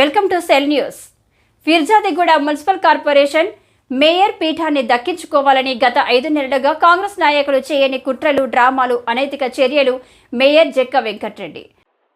Welcome to cell news. Peerzadiguda municipal corporation mayor పీఠాన్ని దక్కించుకోవాలని గత ఐదు నెలలుగా కాంగ్రెస్ నాయకులు చేయని కుట్రలు డ్రామాలు అనైతిక చర్యలు mayor Jakka Venkatreddy.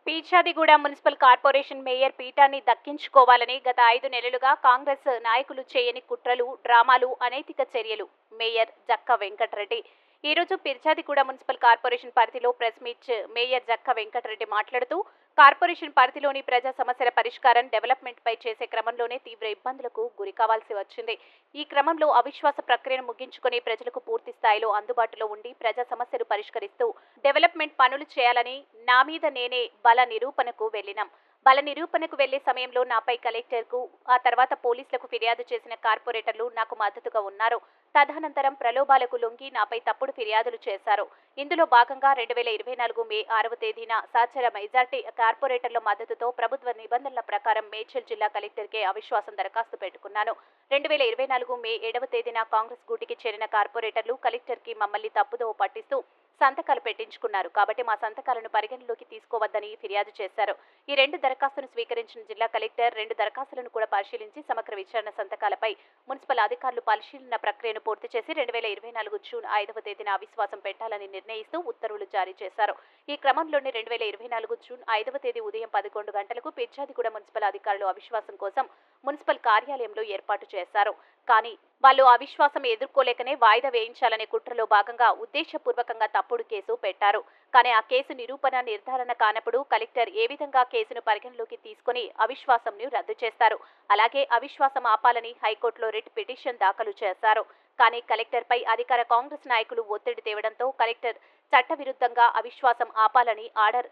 Peerzadiguda municipal corporation mayor పీఠాన్ని దక్కించుకోవాలని గత ఐదు నెలలుగా కాంగ్రెస్ నాయకులు చేయని కుట్రలు డ్రామాలు అనైతిక చర్యలు మేయర్ జక్క వెంకటరెడ్డి. ఈ రోజు పిర్చాదిగూడ మున్సిపల్ కార్పొరేషన్ పరిధిలో press meet mayor Jakka Venkatareddy మాట్లాడుతూ కార్పొరేషన్ పరిధిలోని ప్రజా సమస్యల పరిష్కారం డెవలప్మెంట్ పై చేసే క్రమంలోనే తీవ్ర ఇబ్బందులకు గురి కావాల్సి వచ్చింది. ఈ క్రమంలో అవిశ్వాస ప్రక్రియను ముగించుకొని ప్రజలకు పూర్తి స్థాయిలో అందుబాటులో ఉండి ప్రజా సమస్యలు పరిష్కరిస్తూ డెవలప్మెంట్ పనులు చేయాలని నా మీద నేనే బల నిరూపణకు వెళ్ళినాం. బల నిరూపణకు వెళ్ళే సమయంలో నాపై కలెక్టర్కు ఆ తర్వాత పోలీసులకు ఫిర్యాదు చేసిన కార్పొరేటర్లు నాకు మద్దతుగా ఉన్నారు. తదనంతరం ప్రలోభాలకు లొంగి నాపై తప్పుడు ఫిర్యాదులు చేశారు. ఇందులో భాగంగా రెండు వేల ఇరవై నాలుగు మే ఆరవ తేదీన సాచర మెజార్టీ కార్పొరేటర్ల మద్దతుతో ప్రభుత్వ నిబంధనల ప్రకారం మేడ్చల్ జిల్లా కలెక్టర్కే అవిశ్వాసం దరఖాస్తు పెట్టుకున్నాను. రెండు వేల ఇరవై నాలుగు మే ఏడవ తేదీన కాంగ్రెస్ గూటికి చేరిన కార్పొరేటర్లు కలెక్టర్కి మమ్మల్ని తప్పుదోవ పట్టిస్తూ సంతకాలు పెట్టించుకున్నారు. కాబట్టి మా సంతకాలను పరిగణలోకి తీసుకోవద్దని ఫిర్యాదు చేశారు. ఈ రెండు దరఖాస్తును స్వీకరించిన జిల్లా కలెక్టర్ రెండు దరఖాస్తులను కూడా పరిశీలించి సమగ్ర విచారణ సంతకాలపై మున్సిపల్ అధికారులు పరిశీలన ప్రక్రియను పూర్తి చేసి రెండు వేల ఇరవై నాలుగు జూన్ ఐదవ తేదీన అవిశ్వాసం పెట్టాలని నిర్ణయిస్తూ ఉత్తర్వులు జారీ చేశారు. ఈ క్రమంలోనే రెండు వేల ఇరవై నాలుగు జూన్ ఐదవ తేదీ ఉదయం పదకొండు గంటలకు పిర్జాదిగూడ మున్సిపల్ అధికారులు అవిశ్వాసం కోసం మున్సిపల్ కార్యాలయంలో ఏర్పాటు చేశారు. కానీ వాళ్ళు అవిశ్వాసం ఎదుర్కోలేకనే వాయిదా వేయించాలనే కుట్రలో భాగంగా ఉద్దేశపూర్వకంగా తప్పుడు కేసు పెట్టారు. కానీ ఆ కేసు నిరూపణ నిర్ధారణ కానప్పుడు కలెక్టర్ ఏ విధంగా కేసును పరిగణలోకి తీసుకుని అవిశ్వాసంను రద్దు చేస్తారు? అలాగే అవిశ్వాసం ఆపాలని హైకోర్టులో రిట్ పిటిషన్ దాఖలు చేశారు. కానీ కలెక్టర్పై అధికార కాంగ్రెస్ నాయకులు ఒత్తిడి తేవడంతో కలెక్టర్ చట్టవిరుద్ధంగా అవిశ్వాసం ఆపాలని ఆర్డర్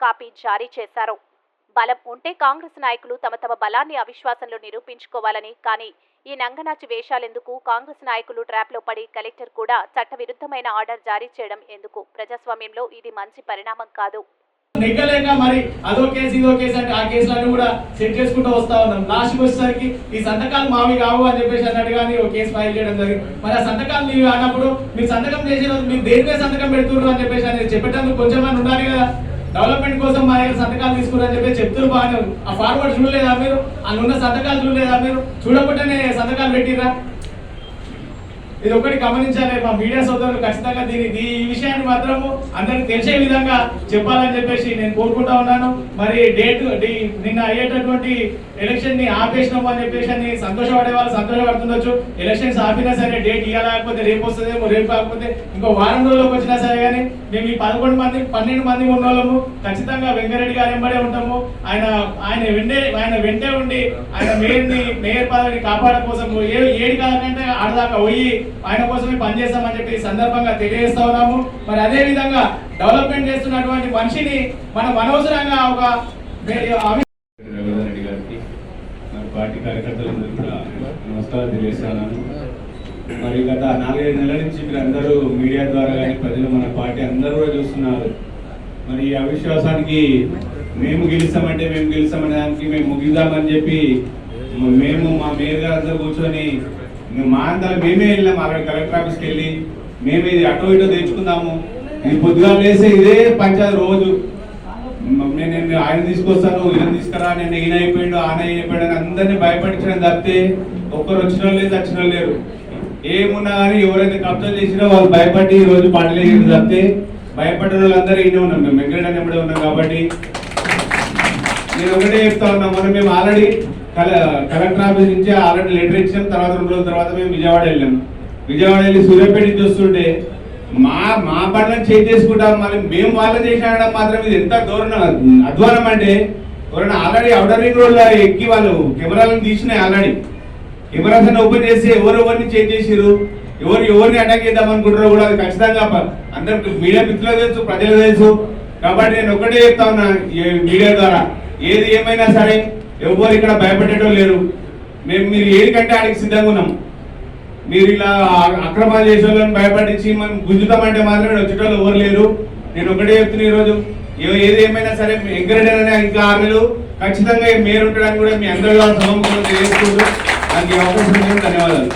కాపీ జారీ చేశారు. బలం ఉంటే కాంగ్రెస్ నాయకులు తమ తమ బలాన్ని అవిశ్వాసంలో నిరూపించుకోవాలని. కానీ ఈ నంగనాచి వేషాలెందుకు? కాంగ్రెస్ నాయకులు ట్రాప్లో పడి కలెక్టర్ కూడా చట్టవిరుద్ధమైన ఆర్డర్ జారీ చేయడం ఎందుకు? ప్రజాస్వామ్యంలో ఇది మంచి పరిణామం కాదు. నెగ్గలేక మరి అదో కేసు ఇదో కేసు అంటే ఆ కేసులన్నీ కూడా సెట్ చేసుకుంటూ వస్తా ఉన్నాం. లాస్ట్కి వచ్చేసరికి ఈ సంతకాలు మావి కావు అని చెప్పేసి అన్నట్టు కానీ ఒక కేసు ఫైల్ చేయడం జరిగింది. మరి ఆ సంతకాలు మీరు అన్నప్పుడు మీరు సంతకం చేసిన మీరు దేనిపై సంతకం పెడుతున్నారు అని చెప్పేసి అనేది చెప్పేటందుకు కొంచెం ఉండాలి కదా. డెవలప్మెంట్ కోసం మా దగ్గర సంతకాలు తీసుకున్నారు చెప్పి చెప్తున్నారు బాగానే ఆ ఫార్వర్డ్ చూడలేదా మీరు? అందున్న ఉన్న సంతకాలు చూడలేదా మీరు? చూడకుండానే సంతకాలు పెట్టిరా ఇది ఒకటి గమనించాలి. మా మీడియా సోదరులు ఖచ్చితంగా దీని ఈ విషయాన్ని మాత్రము అందరికి తెలిసే విధంగా చెప్పాలని చెప్పేసి నేను కోరుకుంటా ఉన్నాను. మరి డేట్ నిన్న అయ్యేటటువంటి ఎలక్షన్ని ఆపేసినాము అని చెప్పేసి అని సంతోషపడే వాళ్ళు సంతోషపడుతుండొచ్చు. ఎలక్షన్స్ ఆపినా సరే డేట్ ఇవ్వలేకపోతే రేపు వస్తుందేమో రేపు కాకపోతే ఇంకో వారం రోజులకు వచ్చినా సరే కానీ మేము ఈ పదకొండు మంది పన్నెండు మంది ఉన్న వాళ్ళము ఖచ్చితంగా వెంకరెడ్డి గారు వెంబడే ఉంటాము. ఆయన ఆయన వెంటే ఆయన వెంటే ఉండి ఆయన మేయర్ని మేయర్ పదవిని కాపాడడం కోసం ఏ ఏడు కాదంటే ఆడదాకా పోయి ఆయన కోసమే పనిచేస్తామని చెప్పి ఈ సందర్భంగా తెలియజేస్తా ఉన్నాము. మరి అదే విధంగా డెవలప్మెంట్ చేస్తున్నటువంటి మనిషిని మనం అనవసరంగా ఒక రెడ్డి గారికి మరి పార్టీ కార్యకర్తలందరూ కూడా నమస్కారం తెలియజేస్తున్నాను. మరి గత నాలుగైదు నెలల నుంచి మీరు అందరూ మీడియా ద్వారా కానీ ప్రజలు మన పార్టీ అందరూ కూడా చూస్తున్నారు. మరి ఈ అవిశ్వాసానికి మేము గెలుస్తామంటే మేము గెలుస్తామనే దానికి మేము ముగిద్దామని చెప్పి మేము మా మేయర్ గారు అందరూ కూర్చొని మా అందరం మేమే వెళ్ళాము అక్కడ కలెక్టర్ ఆఫీస్కి వెళ్ళి మేమే ఇది అటో ఇటో తెచ్చుకుందాము. ఇది పొద్దుగా లేస్తే ఇదే పంచాయతీ రోజు. నేను ఆయన తీసుకొస్తాను ఈయన తీసుకురా నేను ఈయన అయిపోయాడు ఆయన అయిపోయాడు అని అందరినీ భయపడించడం తప్పితే ఒక్కరు వచ్చిన వాళ్ళు లేదు వచ్చిన లేరు. ఏమున్నా కానీ ఎవరైతే కబ్జా చేసినా వాళ్ళు భయపడి ఈ రోజు పాటలేదు తప్పితే భయపడిన వాళ్ళందరూ ఈయన ఉన్నాం మేము వెంకట ఎప్పుడే ఉన్నాం కాబట్టి నేను ఒకటే చెప్తా ఉన్నా. మనం మేము ఆల్రెడీ కలెక్టర్ ఆఫీస్ నుంచి ఆల్రెడీ లెటర్ ఇచ్చాం తర్వాత రెండు రోజుల తర్వాత మేము విజయవాడ వెళ్ళాం. విజయవాడ వెళ్ళి సూర్యాపేట నుంచి వస్తుంటే మా మా పనులను చేంజ్ చేసుకుంటాం మళ్ళీ మేము వాళ్ళు చేసినా మాత్రం ఇది ఎంత దూరం అధ్వానం అంటే ఎవరైనా ఆల్రెడీ అవుటర్ రింగ్ రోడ్ ఎక్కి వాళ్ళు కెమెరాలను తీసినాయి ఆల్రెడీ. కెమెరాస్ అన్ని ఓపెన్ చేసి ఎవరు ఎవరిని చేంజ్ చేసిరు ఎవరు ఎవరిని అటాక్ చేద్దాం అనుకుంటారో కూడా అది ఖచ్చితంగా అందరికి మీడియా మిత్రులు తెలుసు ప్రజలు తెలుసు. కాబట్టి నేను ఒకటే చెప్తా ఉన్నా మీడియా ద్వారా. ఏది ఏమైనా సరే ఎవరు ఇక్కడ భయపడేటో లేరు. మేము మీరు ఏదికంటే ఆడికి సిద్ధంగా ఉన్నాం. మీరు ఇలా అక్రమాలు చేసే వాళ్ళని భయపడించి మనం గుంజుతామంటే మాత్రమే వచ్చేటోళ్ళు ఎవరు లేరు. నేను ఒకటే చెప్తున్నా ఈరోజు. ఏది ఏమైనా సరే ఎంకరేజ్ అనే ఇంకా ఆమెలు ఖచ్చితంగా మీరు ఉండడానికి కూడా మీ అందరిలో సభం తెలియజేసుకుంటూ నాకు ఈ అవకాశం ధన్యవాదాలు.